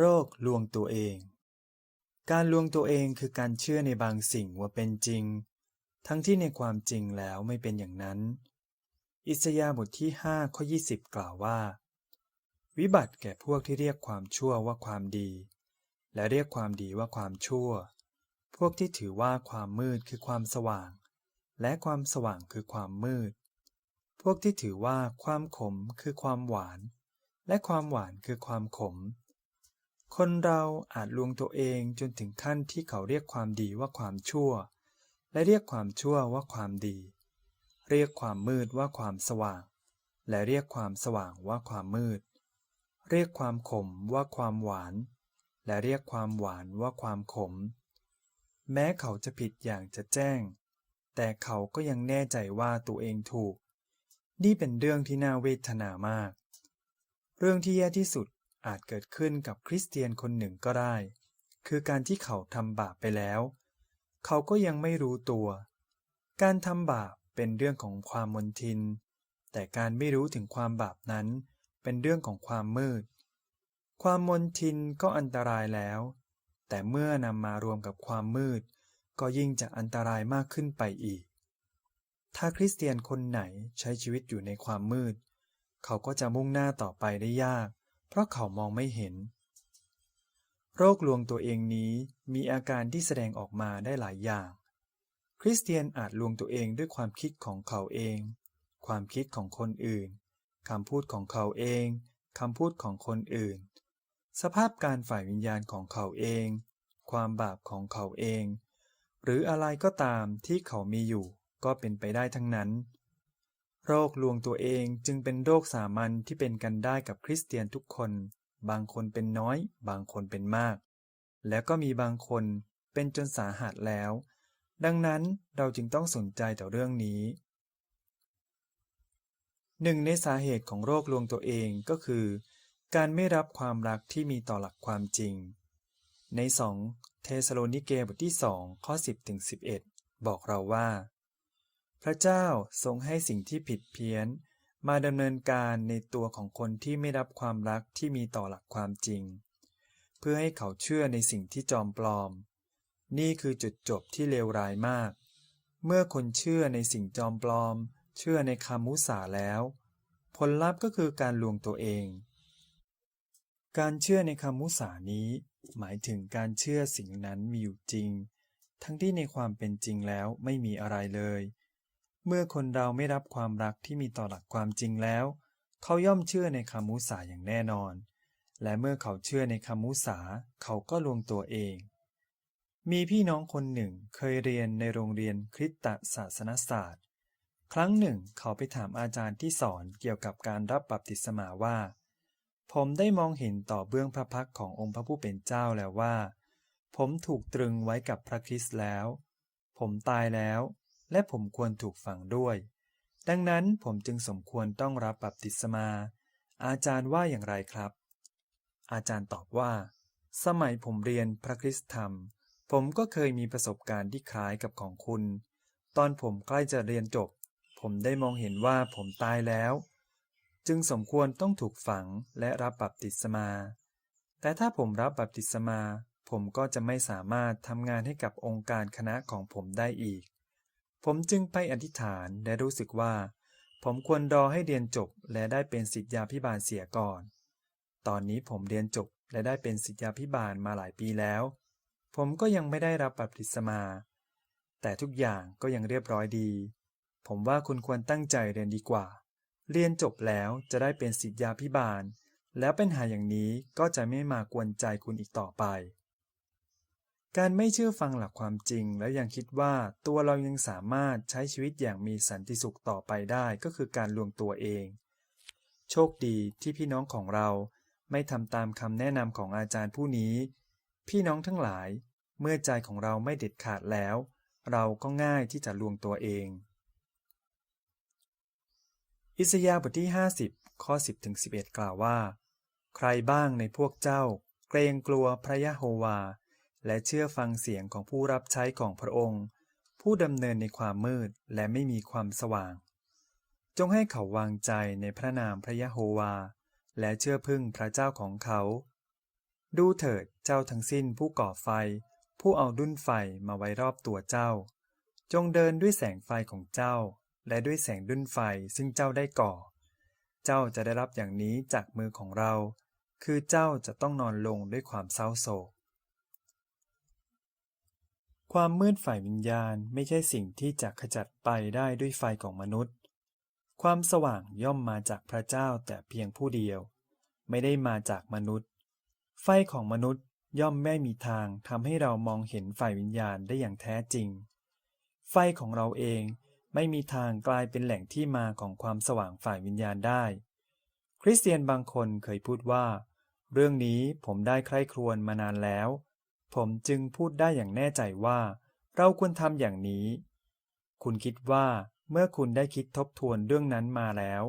โรคลวงตัวเอง การลวงตัวเองคือการเชื่อในบางสิ่งว่าเป็นจริง ทั้งที่ในความจริงแล้วไม่เป็นอย่างนั้น อิสยาห์บทที่5ข้อ20 กล่าวว่า วิบัติแก่พวกที่เรียกความชั่วว่าความดี และเรียกความดีว่าความชั่ว พวกที่ถือว่าความมืดคือความสว่าง และความสว่างคือความมืด พวกที่ถือว่าความขมคือความหวาน และความหวานคือความขม คนเราอาจลวงตัวเองจนถึงขั้นที่เขาเรียกความดีว่าความชั่ว และเรียกความชั่วว่าความดี เรียกความมืดว่าความสว่าง และเรียกความสว่างว่าความมืด เรียกความขมว่าความหวาน และเรียกความหวานว่าความขม แม้เขาจะผิดอย่างจะแจ้ง แต่เขาก็ยังแน่ใจว่าตัวเองถูก นี่เป็นเรื่องที่น่าเวทนามาก เรื่องที่แย่ที่สุด อาจเกิดขึ้นกับคริสเตียนคนหนึ่งก็ได้ คือการที่เขาทำบาปไปแล้ว เขาก็ยังไม่รู้ตัว การทำบาปเป็นเรื่องของความมนทิน แต่การไม่รู้ถึงความบาปนั้น เป็นเรื่องของความมืด ความมนทินก็อันตรายแล้ว แต่เมื่อนำมารวมกับความมืด ก็ยิ่งจะอันตรายมากขึ้นไปอีก ถ้าคริสเตียนคนไหนใช้ชีวิตอยู่ในความมืด เขาก็จะมุ่งหน้าต่อไปได้ยาก เพราะเขามองไม่เห็น โรคลวงตัวเองนี้มีอาการที่แสดงออกมาได้หลายอย่าง คริสเตียนอาจลวงตัวเองด้วยความคิดของเขาเอง ความคิดของคนอื่นคำพูดของเขาเองคำพูดของคนอื่น สภาพการฝ่ายวิญญาณของเขาเอง ความบาปของเขาเอง หรืออะไรก็ตามที่เขามีอยู่ก็เป็นไปได้ทั้งนั้น โรคลวงตัวเองจึงเป็นโรคสามัญที่เป็นกันได้กับคริสเตียนทุกคน บางคนเป็นน้อย บางคนเป็นมาก แล้วก็มีบางคนเป็นจนสาหัสแล้ว ดังนั้นเราจึงต้องสนใจต่อเรื่องนี้หนึ่งในสาเหตุของโรคลวงตัวเองก็คือ การไม่รับความรักที่มีต่อหลักความจริง ในสองเทสโลนิเกบทที่สองข้อ 10ถึง11 บอกเราว่า ระเจ้าทรงให้สิ่งที่ผิดเพี้ยน มาดำเนินการในตัวของคนที่ไม่รับความรักที่มีต่อหลักความจริง เพื่อให้เขาเชื่อในสิ่งที่จอมปลอม นี่คือจุดจบที่เลวร้ายมาก เมื่อคนเชื่อในสิ่งจอมปลอม เชื่อในคำมุสาแล้ว ผลลัพธ์ก็คือการลวงตัวเอง การเชื่อในคำมุสานี้ หมายถึงการเชื่อสิ่งนั้นมีอยู่จริง ทั้งที่ในความเป็นจริงแล้วไม่มีอะไรเลย เมื่อคนเราไม่รับความรักที่มีต่อหลักความจริงแล้ว เขาย่อมเชื่อในคำมุสาอย่างแน่นอน และเมื่อเขาเชื่อในคำมุสาเขาก็ลวงตัวเอง มีพี่น้องคนหนึ่งเคยเรียนในโรงเรียนคริสตศาสนศาสตร์ ครั้งหนึ่งเขาไปถามอาจารย์ที่สอนเกี่ยวกับการรับบัพติศมาว่า ผมได้มองเห็นต่อเบื้องพระพักขององค์พระผู้เป็นเจ้าแล้วว่า ผมถูกตรึงไว้กับพระคริสต์แล้ว ผมตายแล้ว และผมควรถูกฝังด้วย ดังนั้นผมจึงสมควรต้องรับบัพติศมา อาจารย์ว่าอย่างไรครับ อาจารย์ตอบว่า สมัยผมเรียนพระคริสตธรรม ผมก็เคยมีประสบการณ์ที่คล้ายกับของคุณ ตอนผมใกล้จะเรียนจบ ผมได้มองเห็นว่าผมตายแล้ว จึงสมควรต้องถูกฝังและรับบัพติศมา แต่ถ้าผมรับบัพติศมา ผมก็จะไม่สามารถทำงานให้กับองค์การคณะของผมได้อีก ผมจึงไปอธิษฐานและรู้สึกว่า ผมควรรอให้เรียนจบและได้เป็นศิษยาพิบาลเสียก่อน ตอนนี้ผมเรียนจบและได้เป็นศิษยาพิบาลมาหลายปีแล้ว ผมก็ยังไม่ได้รับบัพติศมา แต่ทุกอย่างก็ยังเรียบร้อยดี ผมว่าคุณควรตั้งใจเรียนดีกว่า เรียนจบแล้วจะได้เป็นศิษยาพิบาล แล้วปัญหาอย่างนี้ก็จะไม่มากวนใจคุณอีกต่อไป การไม่เชื่อฟังหลักความจริง แล้วยังคิดว่าตัวเรายังสามารถใช้ชีวิตอย่างมีสันติสุขต่อไปได้ก็คือการลวงตัวเอง โชคดีที่พี่น้องของเราไม่ทำตามคำแนะนำของอาจารย์ผู้นี้ พี่น้องทั้งหลาย เมื่อใจของเราไม่เด็ดขาดแล้ว เราก็ง่ายที่จะลวงตัวเอง อิสยาห์บทที่ 50 ข้อ 10ถึง11 กล่าวว่า ใครบ้างในพวกเจ้า เกรงกลัวพระยะโฮวา และเชื่อฟังเสียงของผู้รับใช้ของพระองค์ ผู้ดำเนินในความมืดและไม่มีความสว่าง จงให้เขาวางใจในพระนามพระยะโฮวา และเชื่อพึ่งพระเจ้าของเขา ดูเถิดเจ้าทั้งสิ้นผู้ก่อไฟ ผู้เอาดุ้นไฟมาไว้รอบตัวเจ้า จงเดินด้วยแสงไฟของเจ้า และด้วยแสงดุ้นไฟซึ่งเจ้าได้ก่อ เจ้าจะได้รับอย่างนี้จากมือของเรา คือเจ้าจะต้องนอนลงด้วยความเศร้าโศก ความมืดฝ่ายวิญญาณไม่ใช่สิ่งที่จะขจัดไปได้ด้วยไฟของมนุษย์ ความสว่างย่อมมาจากพระเจ้าแต่เพียงผู้เดียว ไม่ได้มาจากมนุษย์ ไฟของมนุษย์ย่อมไม่มีทางทำให้เรามองเห็นฝ่ายวิญญาณได้อย่างแท้จริง ไฟของเราเองไม่มีทางกลายเป็นแหล่งที่มาของความสว่างฝ่ายวิญญาณได้ คริสเตียนบางคนเคยพูดว่า เรื่องนี้ผมได้ใคร่ครวญมานานแล้ว ผมจึงพูดได้อย่างแน่ใจว่า เราควรทำอย่างนี้ คุณคิดว่าเมื่อคุณได้คิดทบทวนเรื่องนั้นมาแล้ว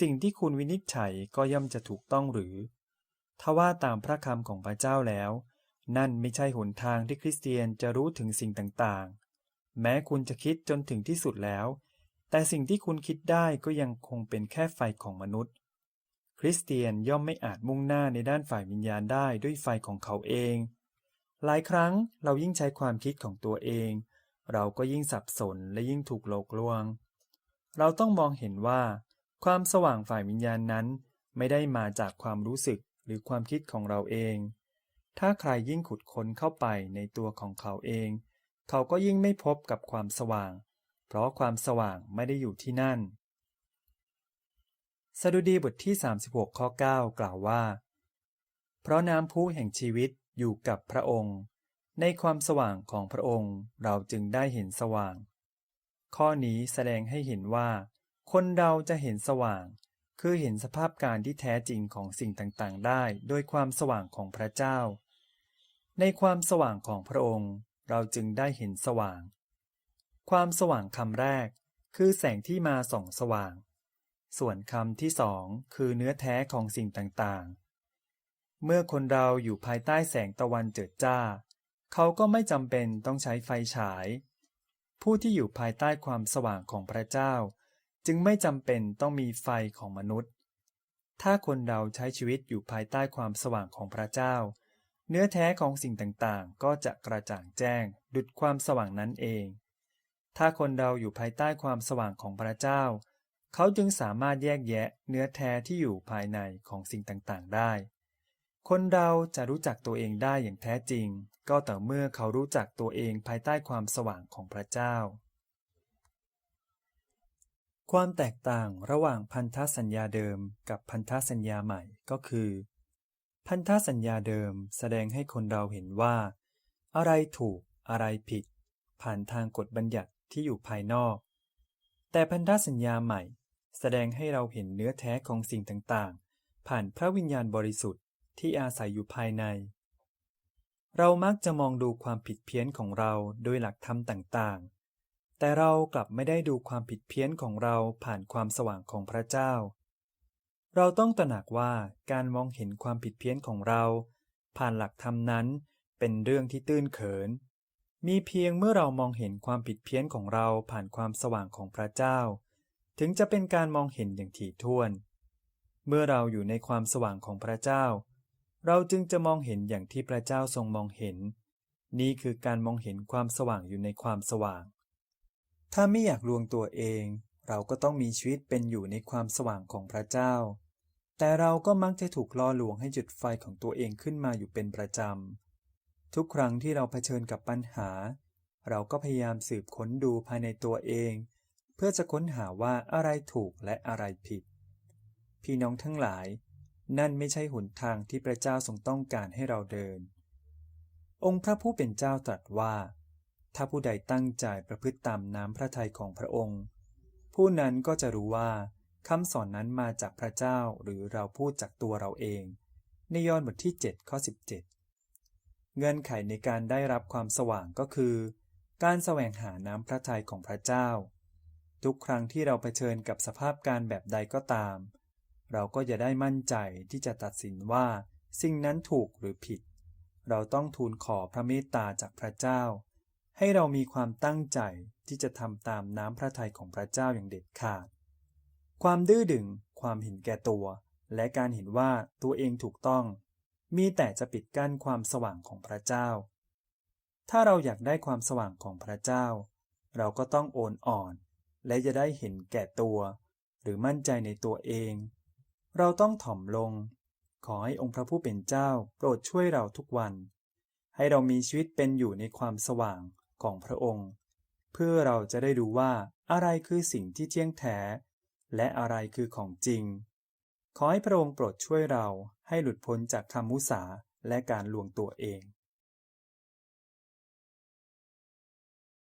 สิ่งที่คุณวินิจฉัยก็ย่อมจะถูกต้องหรือทว่าตามพระคำของพระเจ้าแล้ว นั่นไม่ใช่หนทางที่คริสเตียนจะรู้ถึงสิ่งต่างๆ แม้คุณจะคิดจนถึงที่สุดแล้ว แต่สิ่งที่คุณคิดได้ก็ยังคงเป็นแค่ไฟของมนุษย์ คริสเตียนย่อมไม่อาจมุ่งหน้าในด้านฝ่ายวิญญาณได้ด้วยไฟของเขาเอง หลายครั้งเรายิ่งใช้ความคิดของตัวเอง เราก็ยิ่งสับสนและยิ่งถูกโลกลวง เราต้องมองเห็นว่า ความสว่างฝ่ายวิญญาณนั้น ไม่ได้มาจากความรู้สึกหรือความคิดของเราเอง ถ้าใครยิ่งขุดค้นเข้าไปในตัวของเขาเอง เขาก็ยิ่งไม่พบกับความสว่าง เพราะความสว่างไม่ได้อยู่ที่นั่น สดุดีบทที่ 36 ข้อ 9 กล่าวว่า เพราะน้ำพุแห่งชีวิต อยู่กับพระองค์ ในความสว่างของพระองค์เราจึงได้เห็นสว่าง ข้อนี้แสดงให้เห็นว่า คนเราจะเห็นสว่าง คือเห็นสภาพการที่แท้จริงของสิ่งต่างๆ ได้โดยความสว่างของพระเจ้า ในความสว่างของพระองค์เราจึงได้เห็นสว่าง ความสว่างคำแรก คือแสงที่มาส่องสว่าง ส่วนคำที่สองคือเนื้อแท้ของสิ่งต่างๆ เมื่อคนเราอยู่ภายใต้แสงตะวันเจิดจ้า เขาก็ไม่จำเป็นต้องใช้ไฟฉาย ผู้ที่อยู่ภายใต้ความสว่างของพระเจ้า จึงไม่จำเป็นต้องมีไฟของมนุษย์ ถ้าคนเราใช้ชีวิตอยู่ภายใต้ความสว่างของพระเจ้า เนื้อแท้ของสิ่งต่างๆ ก็จะกระจ่างแจ้ง ดุจความสว่างนั้นเอง ถ้าคนเราอยู่ภายใต้ความสว่างของพระเจ้า เขาจึงสามารถแยกแยะเนื้อแท้ที่อยู่ภายในของสิ่งต่างๆ ได้ คนเราจะรู้จักตัวเองได้อย่างแท้จริง ก็ต่อเมื่อเขารู้จักตัวเองภายใต้ความสว่างของพระเจ้า ความแตกต่างระหว่างพันธสัญญาเดิมกับพันธสัญญาใหม่ก็คือ พันธสัญญาเดิมแสดงให้คนเราเห็นว่า อะไรถูกอะไรผิด ผ่านทางกฎบัญญัติที่อยู่ภายนอก แต่พันธสัญญาใหม่ แสดงให้เราเห็นเนื้อแท้ของสิ่งต่างๆ ผ่านพระวิญญาณบริสุทธิ์ ที่อาศัยอยู่ภายใน เรามักจะมองดูความผิดเพี้ยนของเราโดยหลักธรรมต่างๆ แต่เรากลับไม่ได้ดูความผิดเพี้ยนของเราผ่านความสว่างของพระเจ้า เราต้องตระหนักว่าการมองเห็นความผิดเพี้ยนของเรา ผ่านหลักธรรมนั้นเป็นเรื่องที่ตื้นเขิน มีเพียงเมื่อเรามองเห็นความผิดเพี้ยนของเราผ่านความสว่างของพระเจ้า ถึงจะเป็นการมองเห็นอย่างถี่ถ้วน เมื่อเราอยู่ในความสว่างของพระเจ้า เราจึงจะมองเห็นอย่างที่พระเจ้าทรงมองเห็น นี่คือการมองเห็นความสว่างอยู่ในความสว่าง ถ้าไม่อยากลวงตัวเอง เราก็ต้องมีชีวิตเป็นอยู่ในความสว่างของพระเจ้า แต่เราก็มักจะถูกล่อลวงให้จุดไฟของตัวเองขึ้นมาอยู่เป็นประจำ ทุกครั้งที่เราเผชิญกับปัญหา เราก็พยายามสืบค้นดูภายในตัวเอง เพื่อจะค้นหาว่าอะไรถูกและอะไรผิด พี่น้องทั้งหลาย นั่นไม่ใช่หนทางที่พระเจ้าทรงต้องการให้เราเดิน องค์พระผู้เป็นเจ้าตรัสว่า ถ้าผู้ใดตั้งใจประพฤติตามน้ำพระทัยของพระองค์ ผู้นั้นก็จะรู้ว่าคำสอนนั้นมาจากพระเจ้าหรือเราพูดจากตัวเราเอง ในยอห์นบทที่7ข้อ17 เงื่อนไขในการได้รับความสว่างก็คือ การแสวงหาน้ำพระทัยของพระเจ้า ทุกครั้งที่เราเผชิญกับสภาพการแบบใดก็ตาม เราก็จะได้มั่นใจที่จะตัดสินว่า สิ่งนั้นถูกหรือผิด เราต้องทูลขอพระเมตตาจากพระเจ้า ให้เรามีความตั้งใจที่จะทำตามน้ำพระทัยของพระเจ้าอย่างเด็ดขาด ความดื้อดึง ความเห็นแก่ตัว และการเห็นว่าตัวเองถูกต้อง มีแต่จะปิดกั้นความสว่างของพระเจ้า ถ้าเราอยากได้ความสว่างของพระเจ้า เราก็ต้องโอนอ่อน และจะได้เห็นแก่ตัว หรือมั่นใจในตัวเอง เราต้องถ่อมลง ขอให้องค์พระผู้เป็นเจ้าโปรดช่วยเราทุกวัน ให้เรามีชีวิตเป็นอยู่ในความสว่างของพระองค์ เพื่อเราจะได้รู้ว่าอะไรคือสิ่งที่เที่ยงแท้ และอะไรคือของจริง ขอให้พระองค์โปรดช่วยเราให้หลุดพ้นจากคำมุสาและการลวงตัวเอง